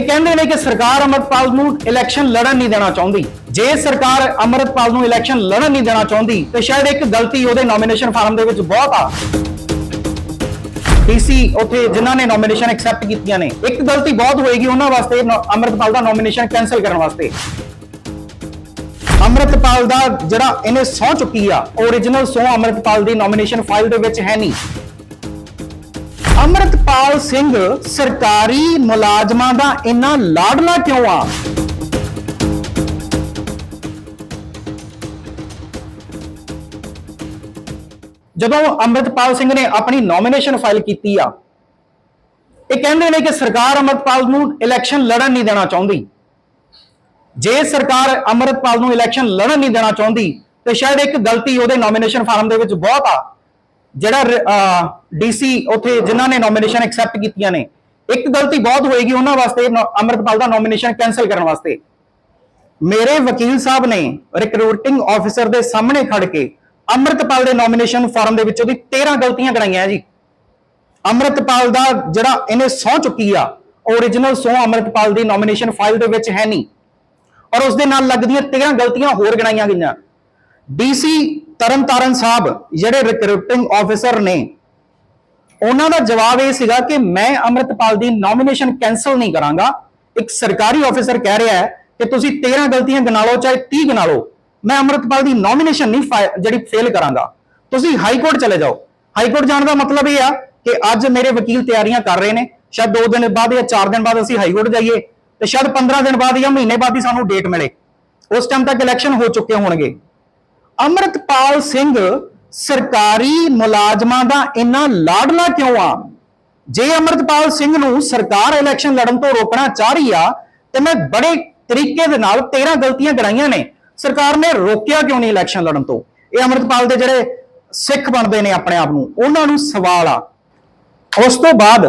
ਇਹ ਕਹਿੰਦੇ ਨੇ ਕਿ ਸਰਕਾਰ ਅਮਰਪਾਲ ਨੂੰ ਇਲੈਕਸ਼ਨ ਲੜਨ ਨਹੀਂ ਦੇਣਾ ਚਾਹੁੰਦੀ। ਜੇ ਸਰਕਾਰ ਅਮਰਪਾਲ ਨੂੰ ਇਲੈਕਸ਼ਨ ਲੜਨ ਨਹੀਂ ਦੇਣਾ ਚਾਹੁੰਦੀ, ਤੇ ਸ਼ਾਇਦ ਇੱਕ ਗਲਤੀ ਉਹਦੇ ਨੋਮੀਨੇਸ਼ਨ ਫਾਰਮ ਦੇ ਵਿੱਚ ਬਹੁਤ ਆ। ਡੀਸੀ ਉੱਥੇ ਜਿਨ੍ਹਾਂ ਨੇ ਨੋਮੀਨੇਸ਼ਨ ਐਕਸੈਪਟ ਕੀਤੀਆਂ ਨੇ, ਇੱਕ ਗਲਤੀ ਬਹੁਤ ਹੋਏਗੀ ਉਹਨਾਂ ਵਾਸਤੇ, ਨੋ- ਅਮਰਪਾਲ ਦਾ ਨੋਮੀਨੇਸ਼ਨ ਕੈਨਸਲ ਕਰਨ ਵਾਸਤੇ। ਅਮਰਤਪਾਲ ਦਾ ਜਿਹੜਾ ਇਹਨੇ ਸਹੁੰ ਚੁੱਕੀ ਆ origignal ਸਹੁੰ ਅਮਰਤਪਾਲ ਦੀ ਨੋਮੀਨੇਸ਼ਨ ਫਾਈਲ ਦੇ ਵਿੱਚ ਹੈ ਨਹੀਂ। ਅਮਰਤਪਾਲ ਸਿੰਘ ਸਰਕਾਰੀ ਮੁਲਾਜ਼ਮਾਂ ਦਾ ਇੰਨਾ ਲਾਡਲਾ ਕਿਉਂ ਆ? ਜਦੋਂ ਅਮਰਤਪਾਲ ਸਿੰਘ ਨੇ ਆਪਣੀ ਨੋਮੀਨੇਸ਼ਨ ਫਾਈਲ ਕੀਤੀ ਆ, ਇਹ ਕਹਿੰਦੇ ਨੇ ਕਿ ਸਰਕਾਰ ਅਮਰਤਪਾਲ ਨੂੰ ਇਲੈਕਸ਼ਨ ਲੜਨ ਨਹੀਂ ਦੇਣਾ ਚਾਹੁੰਦੀ। ਜੇ ਸਰਕਾਰ ਅਮਰਤਪਾਲ ਨੂੰ ਇਲੈਕਸ਼ਨ ਲੜਨ ਨਹੀਂ ਦੇਣਾ ਚਾਹੁੰਦੀ, ਤੇ ਸ਼ਾਇਦ ਇੱਕ ਗਲਤੀ ਉਹਦੇ ਨੋਮੀਨੇਸ਼ਨ ਫਾਰਮ ਦੇ ਵਿੱਚ ਬਹੁਤ ਆ। ਜਿਹੜਾ ਡੀਸੀ ਉੱਥੇ ਜਿਨ੍ਹਾਂ ਨੇ ਨੋਮੀਨੇਸ਼ਨ ਐਕਸੈਪਟ ਕੀਤੀਆਂ ਨੇ, ਇੱਕ ਗਲਤੀ ਬਹੁਤ ਹੋਏਗੀ ਉਹਨਾਂ ਵਾਸਤੇ, ਨੋ- ਅਮਰਤਪਾਲ ਦਾ ਨੋਮੀਨੇਸ਼ਨ ਕੈਨਸਲ ਕਰਨ ਵਾਸਤੇ। ਮੇਰੇ ਵਕੀਲ ਸਾਹਿਬ ਨੇ ਰਿਕਰੂਟਿੰਗ ਆਫੀਸਰ ਦੇ ਸਾਹਮਣੇ ਖੜ ਕੇ ਅਮਰਤਪਾਲ ਦੇ ਨੋਮੀਨੇਸ਼ਨ ਫਾਰਮ ਦੇ ਵਿੱਚ ਉਹਦੀ 13 ਗਲਤੀਆਂ ਗਣਾਈਆਂ ਜੀ। ਅਮਰਤਪਾਲ ਦਾ ਜਿਹੜਾ ਇਹਨੇ ਸਹੁੰ ਚੁੱਕੀ ਆ origignal ਸਹੁੰ ਅਮਰਤਪਾਲ ਦੀ ਨੋਮੀਨੇਸ਼ਨ ਫਾਈਲ ਦੇ ਵਿੱਚ ਹੈ ਨਹੀਂ। ਔਰ ਉਸ ਦੇ ਨਾਲ ਲੱਗਦੀਆਂ 13 ਗਲਤੀਆਂ ਹੋਰ ਗਣਾਈਆਂ ਗਈਆਂ। ਡੀਸੀ ਤਰਨਤਾਰਨ ਸਾਹਿਬ ਜਿਹੜੇ ਰਿਕਰੂਟਿੰਗ ਆਫੀਸਰ ਨੇ, ਉਹਨਾਂ ਦਾ ਜਵਾਬ ਇਹ ਸੀਗਾ ਕਿ ਮੈਂ ਅਮਰਤਪਾਲ ਦੀ ਨੋਮੀਨੇਸ਼ਨ ਕੈਨਸਲ ਨਹੀਂ ਕਰਾਂਗਾ। ਇੱਕ ਸਰਕਾਰੀ ਆਫੀਸਰ ਕਹਿ ਰਿਹਾ ਹੈ ਕਿ ਤੁਸੀਂ 13 ਗਲਤੀਆਂ ਗਿਣਾ ਲਓ, ਚਾਹੇ 30 ਗਿਣਾ ਲਓ। ਮੈਂ ਅਮਰਤਪਾਲ ਦੀ ਨੋਮੀਨੇਸ਼ਨ ਨਹੀਂ ਫਾ- ਜਿਹੜੀ ਫੇਲ ਕਰਾਂਗਾ। ਤੁਸੀਂ ਹਾਈ ਕੋਰਟ ਚਲੇ ਜਾਓ। ਹਾਈ ਕੋਰਟ ਜਾਣ ਦਾ ਮਤਲਬ ਇਹ ਆ ਕਿ ਅੱਜ ਮੇਰੇ ਵਕੀਲ ਤਿਆਰੀਆਂ ਕਰ ਰਹੇ ਨੇ। ਸ਼ਾਇਦ 2 ਦਿਨ ਬਾਅਦ ਜਾਂ 4 ਦਿਨ ਬਾਅਦ ਅਸੀਂ ਹਾਈ ਕੋਰਟ ਜਾਈਏ ਤੇ ਸ਼ਾਇਦ 15 ਦਿਨ ਬਾਅਦ ਜਾਂ ਮਹੀਨੇ ਬਾਅਦ ਹੀ ਸਾਨੂੰ ਡੇਟ ਮਿਲੇ। ਉਸ ਟਾਈਮ ਤੱਕ ਇਲੈਕਸ਼ਨ ਹੋ ਚੁੱਕੇ ਹੋਣਗੇ। ਅਮਰਤਪਾਲ ਸਿੰਘ ਸਰਕਾਰੀ ਮੁਲਾਜ਼ਮਾਂ ਦਾ ਇੰਨਾ ਲਾਡਲਾ ਕਿਉਂ ਆ? ਜੇ ਅਮਰਤਪਾਲ ਸਿੰਘ ਨੂੰ ਸਰਕਾਰ ਇਲੈਕਸ਼ਨ ਲੜਨ ਤੋਂ ਰੋਕਣਾ ਚਾਹ ਰਹੀ ਆ, ਤੇ ਮੈਂ ਬੜੇ ਤਰੀਕੇ ਦੇ ਨਾਲ 13 ਗਲਤੀਆਂ ਗਣਾਈਆਂ ਨੇ। ਸਰਕਾਰ ਨੇ ਰੋਕਿਆ ਕਿਉਂ ਨਹੀਂ ਇਲੈਕਸ਼ਨ ਲੜਨ ਤੋਂ? ਇਹ ਅਮਰਤਪਾਲ ਦੇ ਜਿਹੜੇ ਸਿੱਖ ਬਣਦੇ ਨੇ ਆਪਣੇ ਆਪ ਨੂੰ, ਉਹਨਾਂ ਨੂੰ ਸਵਾਲ ਆ। ਉਸ ਤੋਂ ਬਾਅਦ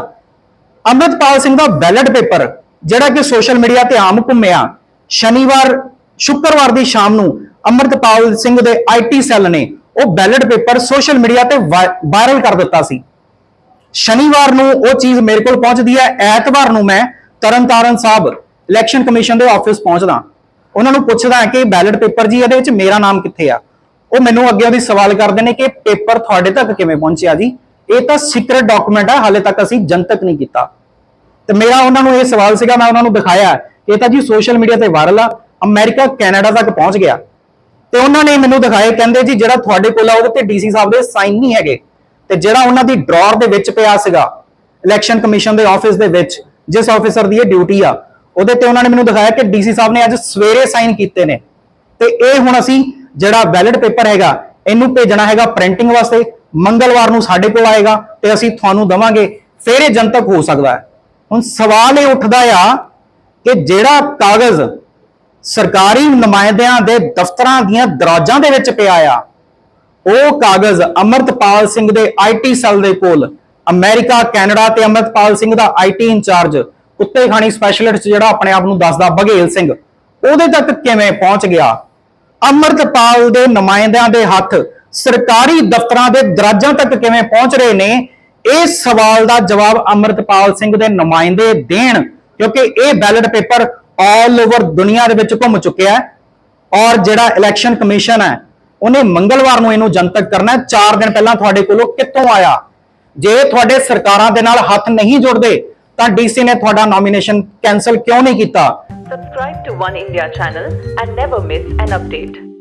ਅੰਮ੍ਰਿਤਪਾਲ ਸਿੰਘ ਦਾ ਬੈਲਟ ਪੇਪਰ, ਜਿਹੜਾ ਕਿ ਸੋਸ਼ਲ ਮੀਡੀਆ ਤੇ ਆਮ ਘੁੰਮਿਆ, ਸ਼ਨੀਵਾਰ, ਸ਼ੁੱਕਰਵਾਰ ਦੀ ਸ਼ਾਮ ਨੂੰ ਅੰਮ੍ਰਿਤਪਾਲ ਸਿੰਘ ਦੇ ਆਈਟੀ ਸੈੱਲ ਨੇ ਉਹ ਬੈਲਟ ਪੇਪਰ ਸੋਸ਼ਲ ਮੀਡੀਆ ਤੇ ਵਾਇਰਲ ਕਰ ਦਿੱਤਾ ਸੀ। ਸ਼ਨੀਵਾਰ ਨੂੰ ਉਹ ਚੀਜ਼ ਮੇਰੇ ਕੋਲ ਪਹੁੰਚਦੀ ਹੈ। ਐਤਵਾਰ ਨੂੰ ਮੈਂ ਤਰਨਤਾਰਨ ਸਾਹਿਬ ਇਲੈਕਸ਼ਨ ਕਮਿਸ਼ਨ ਦੇ ਆਫਿਸ ਪਹੁੰਚਦਾ। ਉਹਨਾਂ ਨੂੰ ਪੁੱਛਦਾ ਕਿ ਬੈਲਟ ਪੇਪਰ ਜੀ, ਇਹਦੇ ਵਿੱਚ ਮੇਰਾ ਨਾਮ ਕਿੱਥੇ ਆ? ਉਹ ਮੈਨੂੰ ਅੱਗੇ ਉਹਦੀ ਸਵਾਲ ਕਰਦੇ ਨੇ ਕਿ ਪੇਪਰ ਤੁਹਾਡੇ ਤੱਕ ਕਿਵੇਂ ਪਹੁੰਚਿਆ ਜੀ? ਇਹ ਤਾਂ ਸੀਕ੍ਰੇਟ ਡਾਕੂਮੈਂਟ ਆ, ਹਾਲੇ ਤੱਕ ਅਸੀਂ ਜਨਤਕ ਨਹੀਂ ਕੀਤਾ। ਤੇ ਮੇਰਾ ਉਹਨਾਂ ਨੂੰ ਇਹ ਸਵਾਲ ਸੀਗਾ, ਮੈਂ ਉਹਨਾਂ ਨੂੰ ਦਿਖਾਇਆ ਇਹ ਤਾਂ ਜੀ ਸੋਸ਼ਲ ਮੀਡੀਆ ਤੇ ਵਾਇਰਲ ਆ। ਅਮਰੀਕਾ, ਕੈਨੇਡਾ ਤੱਕ ਪਹੁੰਚ ਗਿਆ। ਤੇ ਉਹਨਾਂ ਨੇ ਮੈਨੂੰ ਦਿਖਾਏ, ਕਹਿੰਦੇ ਜੀ ਜਿਹੜਾ ਤੁਹਾਡੇ ਕੋਲ ਆ, ਉਹਦੇ ਤੇ ਡੀਸੀ ਸਾਹਿਬ ਦੇ ਸਾਈਨ ਨਹੀਂ ਹੈਗੇ। ਤੇ ਜਿਹੜਾ ਉਹਨਾਂ ਦੀ ਡਰਾਅਰ ਦੇ ਵਿੱਚ ਪਿਆ ਸੀਗਾ ਇਲੈਕਸ਼ਨ ਕਮਿਸ਼ਨ ਦੇ ਆਫਿਸ ਦੇ ਵਿੱਚ, ਜਿਸ ਆਫੀਸਰ ਦੀ ਇਹ ਡਿਊਟੀ ਆ, ਉਹਦੇ ਤੇ ਉਹਨਾਂ ਨੇ ਮੈਨੂੰ ਦਿਖਾਇਆ ਕਿ ਡੀਸੀ ਸਾਹਿਬ ਨੇ ਅੱਜ ਸਵੇਰੇ ਸਾਈਨ ਕੀਤੇ ਨੇ। ਤੇ ਇਹ ਹੁਣ ਅਸੀਂ ਜਿਹੜਾ ਬੈਲਟ ਪੇਪਰ ਹੈਗਾ, ਇਹਨੂੰ ਭੇਜਣਾ ਹੈਗਾ ਪ੍ਰਿੰਟਿੰਗ ਵਾਸਤੇ, ਮੰਗਲਵਾਰ ਨੂੰ ਸਾਡੇ ਕੋਲ ਆਏਗਾ ਤੇ ਅਸੀਂ ਤੁਹਾਨੂੰ ਦਵਾਂਗੇ, ਫਿਰ ਇਹ ਜਨਤਕ ਹੋ ਸਕਦਾ ਹੈ। ਹੁਣ ਸਵਾਲ ਇਹ ਉੱਠਦਾ ਆ ਕਿ ਜਿਹੜਾ ਕਾਗਜ਼ ਸਰਕਾਰੀ ਨੁਮਾਇੰਦਿਆਂ ਦੇ ਦਫ਼ਤਰਾਂ ਦੀਆਂ ਦਰਵਾਜਾਂ ਦੇ ਵਿੱਚ ਪਿਆ ਆ। ਉਹ ਕਾਗਜ਼ ਅਮਰਤਪਾਲ ਸਿੰਘ ਦੇ ਆਈਟੀ ਸੈੱਲ ਦੇ ਕੋਲ, ਅਮਰੀਕਾ, ਕੈਨੇਡਾ ਤੇ ਅਮਰਤਪਾਲ ਸਿੰਘ ਦਾ ਆਈਟੀ ਇੰਚਾਰਜ ਕੁੱਤੇ ਖਾਣੀ ਸਪੈਸ਼ਲਿਸਟ ਜਿਹੜਾ ਆਪਣੇ ਆਪ ਨੂੰ ਦੱਸਦਾ, ਬਘੇਲ ਸਿੰਘ, ਉਹਦੇ ਤੱਕ ਕਿਵੇਂ ਪਹੁੰਚ ਗਿਆ? ਅਮਰਤਪਾਲ ਦੇ ਨੁਮਾਇੰਦਿਆਂ ਦੇ ਹੱਥ ਸਰਕਾਰੀ ਦਫ਼ਤਰਾਂ ਦੇ ਦਰਵਾਜਾਂ ਤੱਕ ਕਿਵੇਂ ਪਹੁੰਚ ਰਹੇ ਨੇ? ਇਹ ਸਵਾਲ ਦਾ ਜਵਾਬ ਅਮਰਤਪਾਲ ਸਿੰਘ ਦੇ ਨੁਮਾਇੰਦੇ ਦੇਣ, ਕਿਉਂਕਿ ਇਹ ਬੈਲਟ ਪੇਪਰ ਆਲ ਓਵਰ ਦੁਨੀਆ ਦੇ ਵਿੱਚ ਘੁੰਮ ਚੁੱਕਿਆ ਹੈ ਔਰ ਜਿਹੜਾ ਇਲੈਕਸ਼ਨ ਕਮਿਸ਼ਨ ਹੈ, ਉਹਨੇ ਮੰਗਲਵਾਰ ਨੂੰ ਇਹਨੂੰ ਜਨਤਕ ਕਰਨਾ ਹੈ। 4 ਦਿਨ ਪਹਿਲਾਂ ਤੁਹਾਡੇ ਕੋਲੋਂ ਕਿੱਥੋਂ ਆਇਆ? ਜੇ ਤੁਹਾਡੇ ਸਰਕਾਰਾਂ ਦੇ ਨਾਲ ਹੱਥ ਨਹੀਂ ਜੁੜਦੇ, ਤਾਂ ਡੀਸੀ ਨੇ ਤੁਹਾਡਾ ਨੋਮੀਨੇਸ਼ਨ ਕੈਨਸਲ ਕਿਉਂ ਨਹੀਂ ਕੀਤਾ? Subscribe to One India channel and never miss an update.